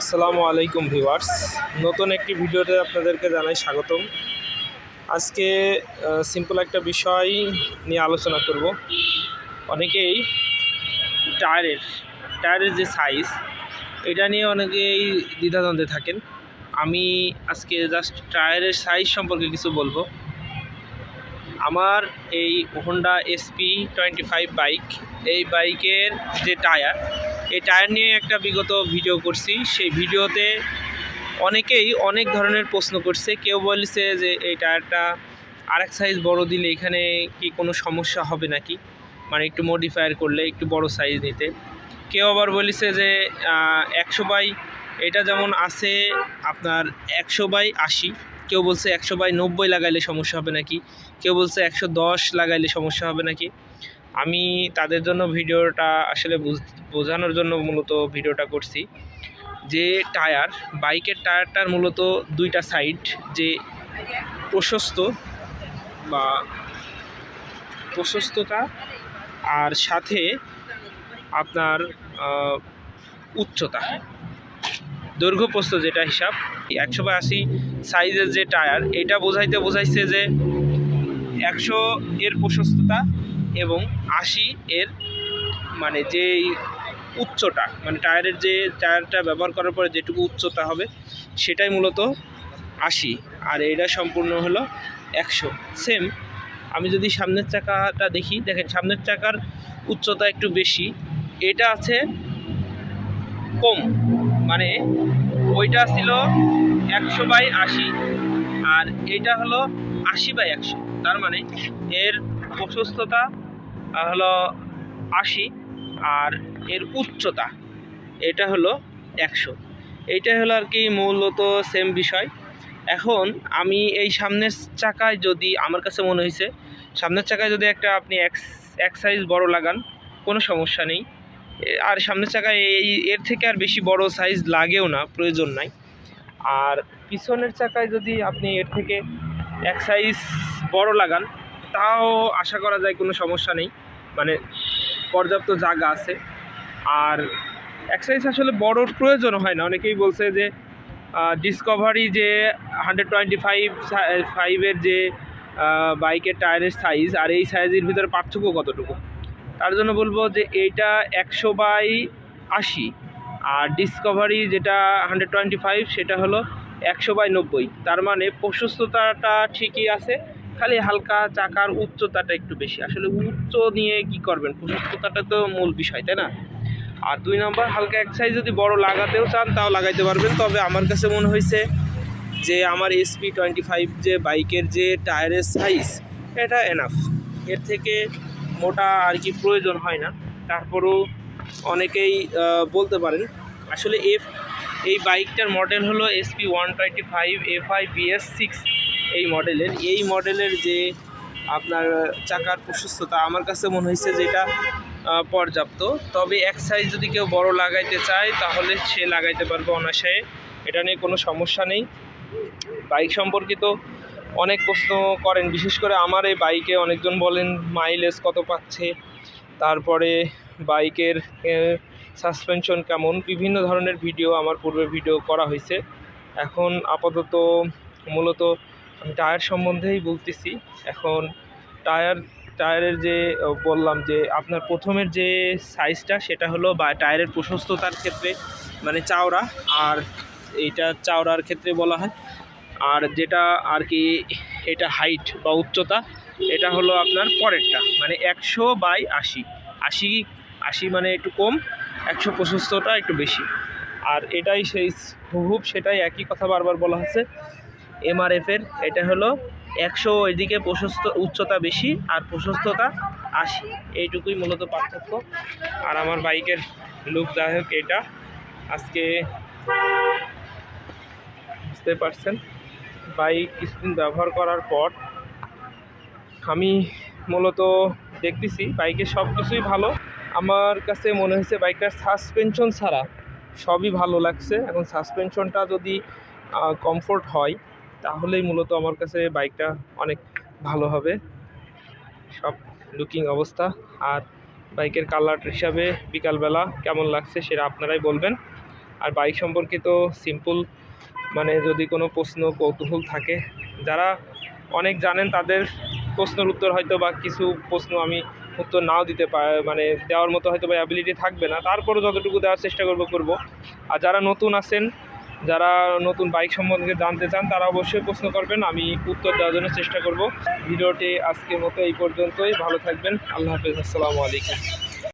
আসসালামু আলাইকুম ভিউয়ার্স। নতুন একটি ভিডিওতে আপনাদেরকে জানাই স্বাগতম। আজকে সিম্পল একটা বিষয় নিয়ে আলোচনা করব। অনেকেই টায়ারের টায়ারের যে সাইজ এটা নিয়ে অনেকেই দ্বিধাদ্বন্দ্বে থাকেন। আমি আজকে জাস্ট টায়ারের সাইজ সম্পর্কে কিছু বলব। আমার এই Honda SP twenty five bike এই বাইকের যে টায়ার এই টায়ার নিয়ে একটা বিগত ভিডিও করছি। সেই ভিডিওতে অনেকেই অনেক ধরনের প্রশ্ন করছে। কেউ বলছে যে এই টায়ারটা আরেক সাইজ বড় দিলে এখানে কি কোনো সমস্যা হবে নাকি? মানে একটু মডিফায়ার করলে একটু বড় সাইজ নিতে। কেউ আবার বলেছে যে একশো বাই এটা যেমন আছে আপনার একশো বাই আশি। কেউ বলছে একশো বাই নব্বই লাগাইলে সমস্যা হবে নাকি? কেউ বলছে একশো দশ লাগাইলে সমস্যা হবে নাকি? আমি তাদের জন্য ভিডিওটা আসলে বুঝ- বোঝানোর জন্য মূলত ভিডিওটা করছি। যে টায়ার, বাইকের টায়ারটার মূলত দুইটা সাইড, যে প্রশস্ত বা প্রশস্ততা আর সাথে আপনার উচ্চতা। দৈর্ঘ্য প্রস্থ যেটা হিসাব, একশো বাই আশি সাইজের যে টায়ার, এটা বোঝাইতে বোঝাইছে যে একশো এর প্রশস্ততা এবং আশি এর মানে যেই উচ্চটা মানে টায়ারের যে টায়ারটা ব্যবহার করার পরে যেটুকু উচ্চতা হবে, সেটাই মূলত আশি। আর এটা সম্পূর্ণ হলো একশো। সেম আমি যদি সামনের চাকাটা দেখি, দেখেন সামনের চাকার উচ্চতা একটু বেশি। এটা আছে কম মানে ওইটা ছিল একশো বাই আশি আর এটা হলো আশি বাই একশো। তার মানে এর প্রশস্ততা হলো আশি আর এর উচ্চতা, এটা হলো একশো। এইটাই হলো আর কি মূলত সেম বিষয়। এখন আমি এই সামনের চাকায় যদি, আমার কাছে মনে হয়েছে, সামনের চাকায় যদি একটা আপনি এক সাইজ বড় লাগান, কোনো সমস্যা নেই। আর সামনের চাকায় এই, এর থেকে আর বেশি বড় সাইজ লাগেও না, প্রয়োজন নাই। আর পিছনের চাকায় যদি আপনি এর থেকে এক সাইজ বড় লাগান, তাও আশা করা যায় কোনো সমস্যা নেই। মানে পর্যাপ্ত জায়গা আছে। আর এক সাইজ আসলে বড়র প্রয়োজন হয় না। অনেকেই বলছে যে ডিসকভারি যে হান্ড্রেড টোয়েন্টি ফাইভ ফাইভের যে বাইকের টায়ারের সাইজ আর এই সাইজের ভিতরে পার্থক্য কতটুকু? তার জন্য বলব যে এইটা একশো বাই আশি। আর ডিসকভারি যেটা হান্ড্রেড টোয়েন্টি ফাইভ সেটা হলো একশো বাই নব্বই। তার মানে প্রশস্ততাটা ঠিকই আছে। খালি হালকা চাকার উচ্চতাটা একটু বেশি। আসলে উচ্চ নিয়ে কি করবেন? প্রশস্ততাটা তো মূল বিষয়, তাই না? আর দুই নম্বর, হালকা এক সাইজ যদি বড় লাগাতেও চান, তাও লাগাইতে পারবেন। তবে আমার কাছে মনে হয়েছে যে, আমার এসপি টোয়েন্টি ফাইভ যে বাইকের যে টায়ারের সাইজ এটা এনাফ এর থেকে মোটা আর কি প্রয়োজন হয় না। তারপরেও অনেকেই বলতে পারেন, আসলে এফ এই বাইকটার মডেল হলো SP one twenty five F I BS six এই মডেলের। এই মডেলের যে আপনার চাকার প্রশস্ততা, আমার কাছে মনে হয়েছে যেটা পর্যাপ্ত। তবে এক সাইজ যদি কেউ বড় লাগাইতে চায়, তাহলে সে লাগাইতে পারবে অনায়াসে। এটা নিয়ে কোনো সমস্যা নেই। বাইক সম্পর্কিত অনেক প্রশ্ন করেন। বিশেষ করে আমার এই বাইকে অনেকজন বলেন মাইলেজ কত পাচ্ছে? তারপরে বাইকের সাসপেনশন কেমন? বিভিন্ন ধরনের ভিডিও আমার পূর্বে ভিডিও করা হয়েছে। এখন আপাতত মূলত আমি টায়ার সম্বন্ধেই বলতেছি। এখন টায়ার, টায়ারের যে বললাম যে, আপনার প্রথমের যে সাইজটা সেটা হলো বা, টায়ারের প্রশস্ততার ক্ষেত্রে মানে চাওড়া, আর এইটা চাওড়ার ক্ষেত্রে বলা হয়। আর যেটা আর কি, এটা হাইট বা উচ্চতা, এটা হলো আপনার পরেরটা মানে একশো বাই আশি। আশি আশি মানে একটু কম, একশো প্রশস্তটা একটু বেশি। আর এটাই সেই হুবহুব সেটাই একই কথা বারবার বলা হচ্ছে। এমআরএফের এটা হলো একশো এদিকে প্রশস্ত, উচ্চতা বেশি আর প্রশস্ততা আশি। এইটুকুই মূলত পার্থক্য। আর আমার বাইকের লুক যাই এটা, আজকে বুঝতে পারছেন, বাইক কিছুদিন ব্যবহার করার পর আমি মূলত দেখতেছি বাইকের সব কিছুই ভালো। আমার কাছে মনে হয়েছে বাইকটার সাসপেনশন ছাড়া সবই ভালো লাগছে। এখন সাসপেনশনটা যদি কমফোর্ট হয় তাহলেই মূলত আমার কাছে বাইকটা অনেক ভালো হবে। সব লুকিং অবস্থা। আর বাইকের কালার হিসাবে বিকালবেলা কেমন লাগছে সেটা আপনারাই বলবেন। আর বাইক সম্পর্কিত সিম্পল মানে যদি কোনো প্রশ্ন, কৌতূহল থাকে, যারা অনেক জানেন তাদের প্রশ্নের উত্তর হয়তো বা কিছু প্রশ্ন আমি উত্তর নাও দিতে পার মানে দেওয়ার মতো হয়তো বা অ্যাবিলিটি থাকবে না। তারপরে যতটুকু দেওয়ার চেষ্টা করব করব। আর যারা নতুন আছেন যারা নতুন বাইক সম্বন্ধে জানতে চান, তারা অবশ্যই প্রশ্ন করবেন, আমি উত্তর দেওয়ার জন্য চেষ্টা করব। ভিডিওটি আজকের মতো এই পর্যন্তই, ভালো থাকবেন, আল্লাহ হাফিজ, আসসালামু আলাইকুম।